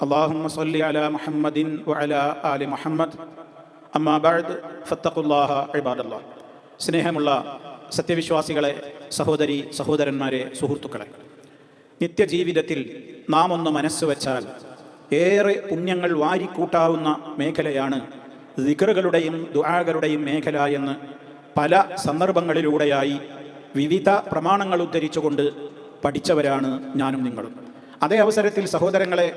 اللهم صل على محمد وعلى آل محمد أما بعد فاتقوا الله عباد الله സ്നേഹമുള്ള സത്യവിശ്വാസികളെ സഹോദരി സഹോദരന്മാരെ സുഹൃത്തുക്കളെ നിത്യജീവിതത്തിൽ നാം ഒന്ന് മനസ്സ് വച്ചാൽ ഏറെ പുണ്യങ്ങൾ വാരിക്കൂട്ടാവുന്ന മേഖലയാണ് ദിക്റുകളുടെയും ദുആകളുടെയും മേഖല എന്ന് പല സന്ദർഭങ്ങളിലൂടെയായി വിവിധ പ്രമാണങ്ങൾ ഉദ്ധരിച്ചുകൊണ്ട് പഠിച്ചവരാണ് ഞാനും നിങ്ങളും അതേ അവസരത്തിൽ സഹോദരങ്ങളെ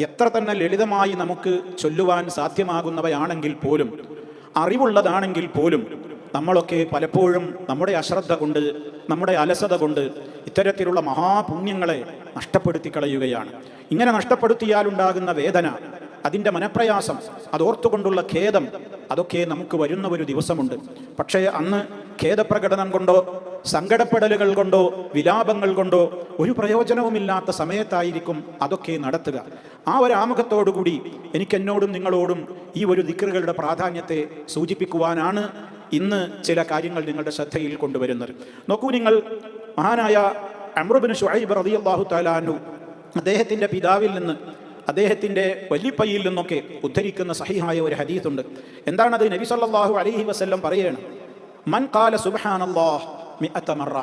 എത്ര തന്നെ ലളിതമായി നമുക്ക് ചൊല്ലുവാൻ സാധ്യമാകുന്നവയാണെങ്കിൽ പോലും അറിവുള്ളതാണെങ്കിൽ പോലും നമ്മളൊക്കെ പലപ്പോഴും നമ്മുടെ അശ്രദ്ധ കൊണ്ട് നമ്മുടെ അലസത കൊണ്ട് ഇത്തരത്തിലുള്ള മഹാപുണ്യങ്ങളെ നഷ്ടപ്പെടുത്തി കളയുകയാണ് ഇങ്ങനെ നഷ്ടപ്പെടുത്തിയാലുണ്ടാകുന്ന വേദന അതിന്റെ മനപ്രയാസം അതോർത്തുകൊണ്ടുള്ള ഖേദം അതൊക്കെ നമുക്ക് വരുന്ന ഒരു ദിവസമുണ്ട്. പക്ഷേ അന്ന് ഖേദപ്രകടനം കൊണ്ടോ സങ്കടപ്പെടലുകൾ കൊണ്ടോ വിലാപങ്ങൾ കൊണ്ടോ ഒരു പ്രയോജനവുമില്ലാത്ത സമയത്തായിരിക്കും അതൊക്കെ നടത്തുക. ആ ഒരു ആമുഖത്തോടുകൂടി എനിക്ക് എന്നോടും നിങ്ങളോടും ഈ ഒരു ദിക്കറുകളുടെ പ്രാധാന്യത്തെ സൂചിപ്പിക്കുവാനാണ് ഇന്ന് ചില കാര്യങ്ങൾ നിങ്ങളുടെ ശ്രദ്ധയിൽ കൊണ്ടുവരുന്നത്. നോക്കൂ നിങ്ങൾ മഹാനായ അമ്രുബിൻ ഷുഹൈബ് റളിയല്ലാഹു താലാനു അദ്ദേഹത്തിന്റെ പിതാവിൽ നിന്ന് അദ്ദേഹത്തിന്റെ വല്ലിപ്പയ്യിൽ നിന്നൊക്കെ ഉദ്ധരിക്കുന്ന സഹിഹായ ഒരു ഹദീത്തുണ്ട് എന്താണത്? നബി സല്ലാഹു അലഹി വസല്ലം പറയണം മൻ കാല മറ.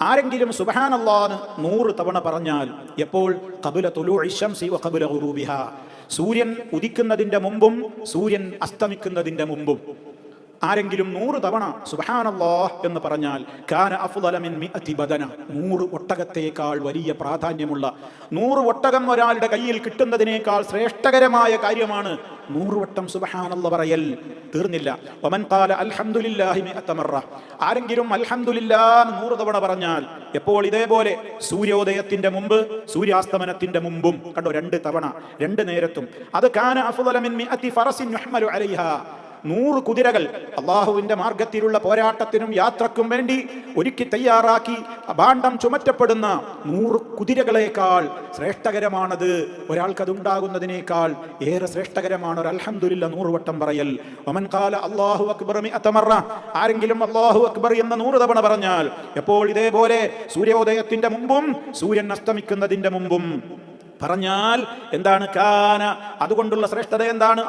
ആരെങ്കിലും സുബ്ഹാനല്ലാഹ് നൂറ് തവണ പറഞ്ഞാൽ എപ്പോൾ? കബുല തുലൂഇ ശംസി വ ഖബല ഗുറൂബിഹ. സൂര്യൻ ഉദിക്കുന്നതിന്റെ മുമ്പും സൂര്യൻ അസ്തമിക്കുന്നതിന്റെ മുമ്പും. ആരെങ്കിലും നൂറ് തവണ സുബഹാനല്ലാഹ് എന്ന് പറഞ്ഞാൽ കാന അഫ്ദല മിൻ മിഅതി ബദന. നൂറ് ഒട്ടകത്തേക്കാൾ വലിയ പ്രാധാന്യമുള്ള നൂറ് ഒട്ടകം ഒരാളുടെ കയ്യിൽ കിട്ടുന്നതിനേക്കാൾ ശ്രേഷ്ഠകരമായ കാര്യമാണ് നൂറ് വട്ടം സുബഹാനല്ല പറയൽ. തീർന്നില്ല. ഒമൻ കാല അൽഹംദുലില്ലാഹി അത്തമറ മറ. ആരെങ്കിലും അൽഹംദുലില്ലാ നൂറ് തവണ പറഞ്ഞാൽ എപ്പോൾ ഇതേപോലെ സൂര്യോദയത്തിന്റെ മുമ്പ് സൂര്യാസ്തമനത്തിന്റെ മുമ്പും കണ്ടോ രണ്ട് തവണ രണ്ട് നേരത്തും. അത് കാന അഫുദലമിൻ മിഅതി ഫറസിൻ യുഹ്മലു അലൈഹാ. നൂറ് കുതിരകൾ അള്ളാഹുവിന്റെ മാർഗത്തിലുള്ള പോരാട്ടത്തിനും യാത്രക്കും വേണ്ടി ഒരുക്കി തയ്യാറാക്കി ഭാണ്ഡം ചുമറ്റപ്പെടുന്ന നൂറ് കുതിരകളെക്കാൾ ശ്രേഷ്ഠകരമാണത്. ഒരാൾക്കതുണ്ടാകുന്നതിനേക്കാൾ ഏറെ ശ്രേഷ്ഠകരമാണ് ഒരു അൽഹംദുലില്ല നൂറ് വട്ടം പറയൽ. ഒമൻ കാല അള്ളാഹു അക്ബർ ആരെങ്കിലും അള്ളാഹു അക്ബർ എന്ന നൂറ് തവണ പറഞ്ഞാൽ എപ്പോൾ ഇതേപോലെ സൂര്യോദയത്തിന്റെ മുമ്പും സൂര്യൻ അസ്തമിക്കുന്നതിന്റെ മുമ്പും പറഞ്ഞാൽ എന്താണ് കാന? അതുകൊണ്ടുള്ള ശ്രേഷ്ഠത എന്താണ്?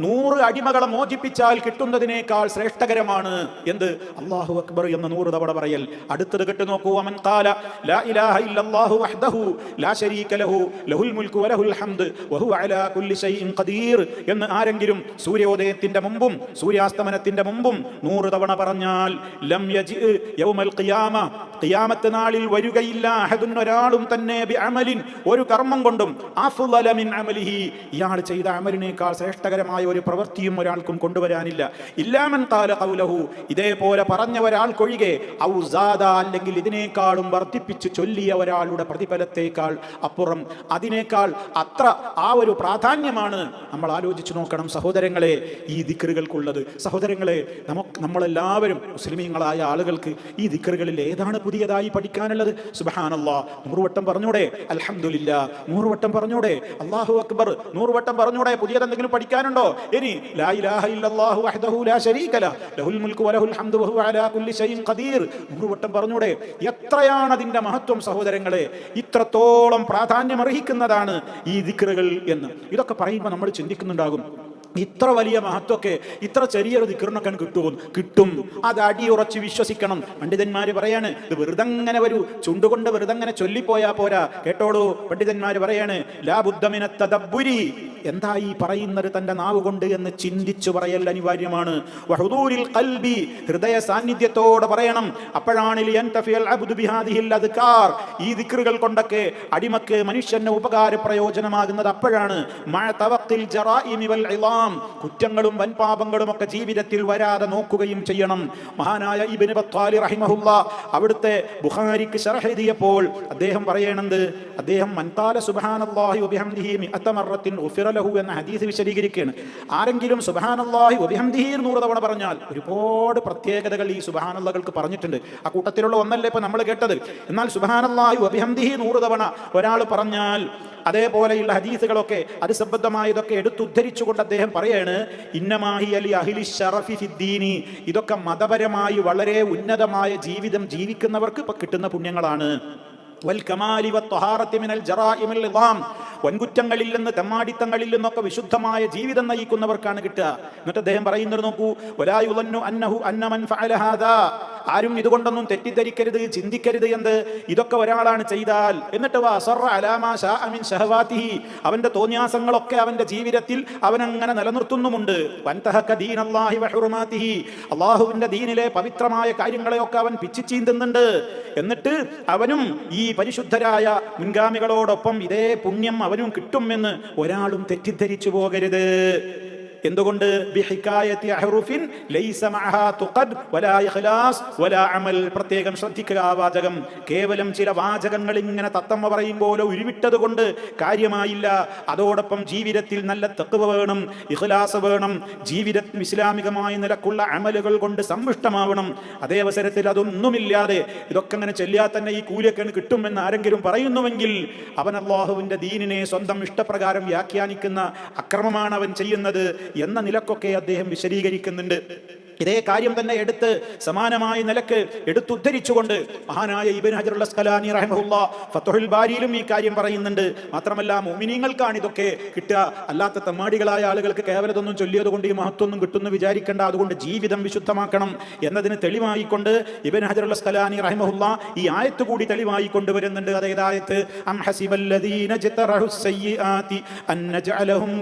നൂറ് അടിമകളെ മോചിപ്പിച്ചാൽ കിട്ടുന്നതിനേക്കാൾ ശ്രേഷ്ഠകരമാണ് എന്ത്? അള്ളാഹു അക്ബർ എന്ന നൂറ് തവണ പറയൽ. അടുത്തത് കേട്ട് നോക്കൂ. അമൻ ഖാല ലാ ഇലാഹ ഇല്ലല്ലാഹു വഹ്ദഹു ലാ ശരീക ലഹു ലഹുൽ മുൽക്കു വലഹുൽ ഹംദ് വഹുവ അലാ കുല്ലി ഷൈഇൻ ഖദീർ എന്ന് ആരെങ്കിലും സൂര്യോദയത്തിന്റെ മുമ്പും സൂര്യാസ്തമനത്തിന്റെ മുമ്പും നൂറ് തവണ പറഞ്ഞാൽ ലം യജി യൗമൽ ഖിയാമ ഖിയാമത്ത് നാളിൽ വരികയില്ല. അഹദുൻ ഒരാളും തന്നെ ഒരു കർമ്മം കൊണ്ടും അമലിഹി. ഇയാൾ ചെയ്ത അമലിനേക്കാൾ ശ്രേഷ്ഠകരമായ ഒരു പ്രവൃത്തിയും ഒരാൾക്കും കൊണ്ടുവരാനില്ല. ഇല്ലാമൻ താല ഖൗലഹു. ഇതേപോലെ പറഞ്ഞ ഒരാൾക്കൊഴികെ ഔസാദ സാദ അല്ലെങ്കിൽ ഇതിനേക്കാളും വർദ്ധിപ്പിച്ച് ചൊല്ലിയ ഒരാളുടെ പ്രതിഫലത്തേക്കാൾ അപ്പുറം അതിനേക്കാൾ അത്ര ആ ഒരു പ്രാധാന്യമാണ് നമ്മൾ ആലോചിച്ചു നോക്കണം സഹോദരങ്ങളെ ഈ ദിക്കറുകൾക്കുള്ളത് സഹോദരങ്ങളെ നമുക്ക് നമ്മളെല്ലാവരും മുസ്ലിമീങ്ങളായ ആളുകൾക്ക് ഈ ദിക്കറുകളിൽ ഏതാണ് പുതിയതായി പഠിക്കാനുള്ളത്? സുബഹാനല്ലാ. നൂറുവട്ടം പറഞ്ഞൂടെ അലഹമില്ല നൂറുവട്ടം പറഞ്ഞൂടെ അള്ളാഹു അക്ബർ നൂറുവട്ടം പറഞ്ഞൂടെ പുതിയതെന്തെങ്കിലും പഠിക്കാനുണ്ടോ? ഇനി നൂറുവട്ടം പറഞ്ഞൂടെ എത്രയാണ് അതിന്റെ മഹത്വം സഹോദരങ്ങളെ? ഇത്രത്തോളം പ്രാധാന്യം അർഹിക്കുന്നതാണ് ഈ ദിക്റുകൾ എന്ന്. ഇതൊക്കെ പറയുമ്പോൾ നമ്മൾ ചിന്തിക്കുന്നുണ്ടാകും. ഇത്ര വലിയ മഹത്വമൊക്കെ ഇത്ര ചെറിയൊരു ദിക്കറിനൊക്കെ കിട്ടുമോ കിട്ടും. അത് അടിയുറച്ച് വിശ്വസിക്കണം. പണ്ഡിതന്മാർ പറയാണ് ഇത് വെറുതെ അങ്ങനെ ഒരു ചുണ്ടുകൊണ്ട് വെറുതെ അങ്ങനെ ചൊല്ലിപ്പോയാ പോരാ. കേട്ടോളൂ പണ്ഡിതന്മാർ പറയാണ് ലാ ബുദ്ധമിന തദബ്ബുരി. എന്താ ഈ പറയുന്നത് തന്റെ നാവ് കൊണ്ട് എന്ന് ചിന്തിച്ചു പറയൽ അനിവാര്യമാണ്. ഖൽബി ഹൃദയ സാന്നിധ്യത്തോടെ പറയണം. അപ്പോഴാണ് ഈ ദിക്കറുകൾ കൊണ്ടൊക്കെ അടിമക്ക് മനുഷ്യന് ഉപകാര പ്രയോജനമാകുന്നത് അപ്പോഴാണ്. മഴ തവക്കിൽ ജറാഇമി വൽ ഇളാം ഇളാം കുറ്റങ്ങളും വൻപാപങ്ങളും ഒക്കെ ജീവിതത്തിൽ വരാതെ നോക്കുകയും ചെയ്യണം. മഹാനായ ഇബിന് ബത്താലി റഹിമഹുല്ല അവിടുത്തെ ബുഖാരിക്ക് ശർഹ് എഴുതിയപ്പോൾ അദ്ദേഹം പറയണത് അദ്ദേഹം മൻതാല സുബ്ഹാനല്ലാഹി വബിഹംദിഹി മിഅത്ത മറത്തിൻ ഉഫിറ ലഹു എന്ന ഹദീസ് വിശദീകരിക്കുകയാണ്. ആരെങ്കിലും സുബ്ഹാനല്ലാഹി വബിഹംദിഹി നൂറ് തവണ പറഞ്ഞാൽ ഒരുപാട് പ്രത്യേകതകൾ ഈ സുബാനല്ലകൾക്ക് പറഞ്ഞിട്ടുണ്ട്. ആ കൂട്ടത്തിലുള്ള ഒന്നല്ലേ ഇപ്പൊ നമ്മൾ കേട്ടത്? എന്നാൽ സുബ്ഹാനല്ലാഹി വബിഹംദിഹി നൂറ് തവണ ഒരാൾ പറഞ്ഞാൽ അതേപോലെയുള്ള ഹദീസുകളൊക്കെ അത് സംബന്ധമായതൊക്കെ എടുത്തുദ്ധരിച്ചുകൊണ്ട് അദ്ദേഹം പറയാണ് ഇന്നമാഹി അലി അഹിലി ഷറഫി ഫിദ്ദീനി. ഇതൊക്കെ മതപരമായി വളരെ ഉന്നതമായ ജീവിതം ജീവിക്കുന്നവർക്ക് ഇപ്പൊ കിട്ടുന്ന പുണ്യങ്ങളാണ്. വൻകുറ്റങ്ങളിൽ നിന്ന് തെമ്മാടിത്തങ്ങളിൽ നിന്നൊക്കെ വിശുദ്ധമായ ജീവിതം നയിക്കുന്നവർക്കാണ് കിട്ടുക. എന്നിട്ട് അദ്ദേഹം പറയുന്നത് നോക്കൂ അന്നഹു ആരും ഇതുകൊണ്ടൊന്നും തെറ്റിദ്ധരിക്കരുത് ചിന്തിക്കരുത് എന്ത്? ഇതൊക്കെ ഒരാളാണ് ചെയ്താൽ. എന്നിട്ട് വാ സൊറ അലാമാ ഷാ അമിൻ ഷഹവാത്തിഹി അവന്റെ തോന്യാസങ്ങളൊക്കെ അവന്റെ ജീവിതത്തിൽ അവൻ അങ്ങനെ നിലനിർത്തുന്നുമുണ്ട് അള്ളാഹുവിന്റെ ദീനിലെ പവിത്രമായ കാര്യങ്ങളെയൊക്കെ അവൻ പിച്ചിച്ചീന്തുന്നുണ്ട് എന്നിട്ട് അവനും ഈ പരിശുദ്ധരായ മുൻഗാമികളോടൊപ്പം ഇതേ പുണ്യം അവനും കിട്ടുമെന്ന് ഒരാളും തെറ്റിദ്ധരിച്ചു പോകരുത്. എന്തുകൊണ്ട്? പ്രത്യേകം ശ്രദ്ധിക്കുക ആ വാചകം. കേവലം ചില വാചകങ്ങൾ ഇങ്ങനെ തത്തമ്മ പറയും പോലെ ഉരുവിട്ടത് കൊണ്ട് കാര്യമായില്ല. അതോടൊപ്പം ജീവിതത്തിൽ നല്ല തെക്കുവ വേണം ഇഖ്ലാസ് വേണം ജീവിതം ഇസ്ലാമികമായ നിലക്കുള്ള അമലുകൾ കൊണ്ട് സമ്പുഷ്ടമാവണം. അതേ അവസരത്തിൽ അതൊന്നുമില്ലാതെ ഇതൊക്കെ അങ്ങനെ ചെല്ലിയാൽ തന്നെ ഈ കൂലിയൊക്കെ കിട്ടുമെന്ന് ആരെങ്കിലും പറയുന്നുവെങ്കിൽ അവൻ അള്ളാഹുവിന്റെ ദീനിനെ സ്വന്തം ഇഷ്ടപ്രകാരം വ്യാഖ്യാനിക്കുന്ന അക്രമമാണ് അവൻ ചെയ്യുന്നത്. എന്ന നിലക്കൊക്കെ അദ്ദേഹം വിശദീകരിക്കുന്നുണ്ട്. ഇതേ കാര്യം തന്നെ എടുത്ത് സമാനമായ നിലയ്ക്ക് എടുത്തുദ്ധരിച്ചുകൊണ്ട് മഹാനായ ഇബൻ ഹജറുൽ അസ്കലാനി റഹ്മഹുല്ല ഫത്തുഹുൽ ബാരിയിലും ഈ കാര്യം പറയുന്നുണ്ട്. മാത്രമല്ല മോമിനിയങ്ങൾക്കാണ് ഇതൊക്കെ കിട്ടുക. അല്ലാത്ത തമ്മാടികളായ ആളുകൾക്ക് കേവലതൊന്നും ചൊല്ലിയത് കൊണ്ട് ഈ മഹത്വമൊന്നും കിട്ടുന്നു വിചാരിക്കേണ്ട. അതുകൊണ്ട് ജീവിതം വിശുദ്ധമാക്കണം എന്നതിന് തെളിവായിക്കൊണ്ട് ഇബൻ ഹജറുൽ അസ്കലാനി റഹമുള്ള ഈ ആയത്ത് കൂടി തെളിവായി കൊണ്ടുവരുന്നുണ്ട് അതായത് ആയത്ത്? അം ഹസിബല്ലദീന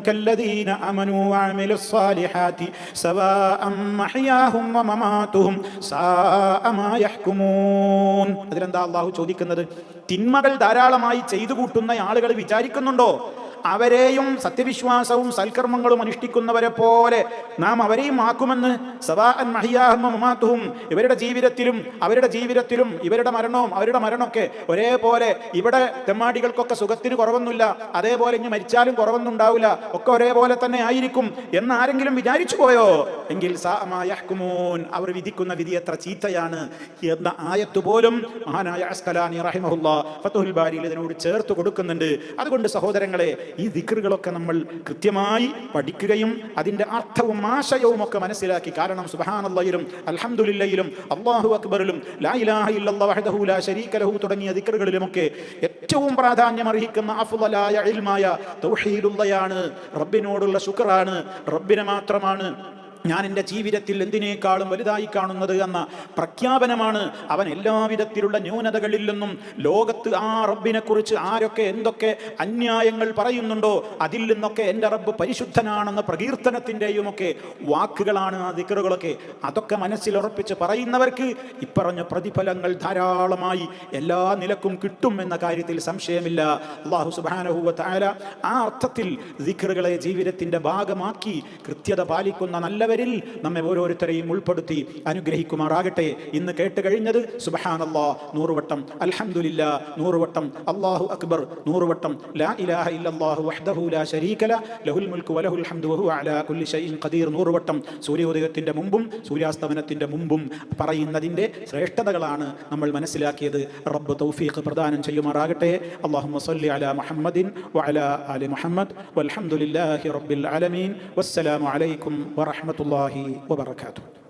കല്ലദീന മഹ്യാഹും വമമാതുഹും സാഅ യഹ്കുമൂൻ. അതിലെന്താ അള്ളാഹു ചോദിക്കുന്നത്? തിന്മകൾ ധാരാളമായി ചെയ്തു കൂട്ടുന്ന ആളുകൾ വിചാരിക്കുന്നുണ്ടോ? അവരെയും സത്യവിശ്വാസവും സൽക്കർമ്മങ്ങളും അനുഷ്ഠിക്കുന്നവരെ പോലെ നാം അവരെയും ആക്കുമെന്ന് മഹിയാഹും മമാത്തുഹും ഇവരുടെ ജീവിതത്തിലും അവരുടെ ജീവിതത്തിലും ഇവരുടെ മരണവും അവരുടെ മരണമൊക്കെ ഒരേപോലെ ഇവിടെ തെമ്മാടികൾക്കൊക്കെ സുഖത്തിന് കുറവൊന്നുമില്ല അതേപോലെ ഇനി മരിച്ചാലും കുറവൊന്നും ഉണ്ടാവില്ല ഒക്കെ ഒരേപോലെ തന്നെ ആയിരിക്കും എന്ന് ആരെങ്കിലും വിചാരിച്ചു പോയോ? എങ്കിൽ അവർ വിധിക്കുന്ന വിധി എത്ര ചീത്തയാണ് എന്ന ആയത്ത് പോലും മഹാനായ അസ്കലാനി റഹിമഹുല്ല ഫത്തുൽ ബാരിയിൽ ഇതിനോട് ചേർത്ത് കൊടുക്കുന്നുണ്ട്. അതുകൊണ്ട് സഹോദരങ്ങളെ ഈ ദിക്റുകളൊക്കെ നമ്മൾ കൃത്യമായി പഠിക്കുകയും അതിന്റെ അർത്ഥവും ആശയവും ഒക്കെ മനസ്സിലാക്കി കാരണം സുബഹാനല്ലയിലും അലഹമുല്ലയിലും അള്ളാഹു അക്ബറിലും ലാ ഇലാഹ ഇല്ലല്ലാഹു വഹ്ദഹു ലാ ലഹു തുടങ്ങിയ ദിക്റുകളിലുമൊക്കെ ഏറ്റവും പ്രാധാന്യം അർഹിക്കുന്ന അഫ്ളലായ ഇൽമായ തൗഹീദുള്ളയാണ് റബ്ബിനോടുള്ള ശുക്റാണ് റബ്ബിനെ മാത്രമാണ് ഞാൻ എന്റെ ജീവിതത്തിൽ എന്തിനേക്കാളും വലുതായി കാണുന്നത് എന്ന പ്രഖ്യാപനമാണ് അവൻ എല്ലാവിധത്തിലുള്ള ന്യൂനതകളിൽ നിന്നും ലോകത്ത് ആ റബ്ബിനെ കുറിച്ച് ആരൊക്കെ എന്തൊക്കെ അന്യായങ്ങൾ പറയുന്നുണ്ടോ അതിൽ നിന്നൊക്കെ എന്റെ റബ്ബ് പരിശുദ്ധനാണെന്ന പ്രകീർത്തനത്തിന്റെയും ഒക്കെ വാക്കുകളാണ് ആ ദിക്കറുകളൊക്കെ. അതൊക്കെ മനസ്സിലുറപ്പിച്ച് പറയുന്നവർക്ക് ഇപ്പറഞ്ഞ പ്രതിഫലങ്ങൾ ധാരാളമായി എല്ലാ നിലക്കും കിട്ടും എന്ന കാര്യത്തിൽ സംശയമില്ല. അള്ളാഹു സുബാനഹുവ ആ അർത്ഥത്തിൽ ദിക്കറുകളെ ജീവിതത്തിന്റെ ഭാഗമാക്കി കൃത്യത പാലിക്കുന്ന നല്ലവരിൽ നമ്മെ ഓരോരുത്തരെയും ഉൾപ്പെടുത്തി അനുഗ്രഹിക്കുമാറാകട്ടെ. ഇന്ന് കേട്ട് കഴിഞ്ഞത് സുബഹാനല്ലാ നൂറുവട്ടം അൽഹംദുലില്ലാ നൂറുവട്ടം അള്ളാഹു അക്ബർ നൂറുവട്ടം ലാ ഇലാഹ ഇല്ലല്ലാഹു വഹ്ദഹു ലാ ശരീക ലഹുൽ മുൽക്ക് വലഹുൽ ഹംദു വഹു അലാ കുല്ലി ഷൈഇൻ ഖദീർ നൂറുവട്ടം സൂര്യോദയത്തിന്റെ മുമ്പും സൂര്യാസ്തമനത്തിന്റെ മുമ്പും പറയുന്നതിന്റെ ശ്രേഷ്ഠതകളാണ് നമ്മൾ മനസ്സിലാക്കിയത്. റബ്ബ് തൗഫീഖ് പ്രദാനം ചെയ്യുമാറാകട്ടെ. അല്ലാഹുമ്മ സ്വല്ലി അലാ മുഹമ്മദിൻ വഅലാ ആലി മുഹമ്മദ്. വൽഹംദുലില്ലാഹി റബ്ബിൽ ആലമീൻ. വസ്സലാമു അലൈക്കും الله وبركاته.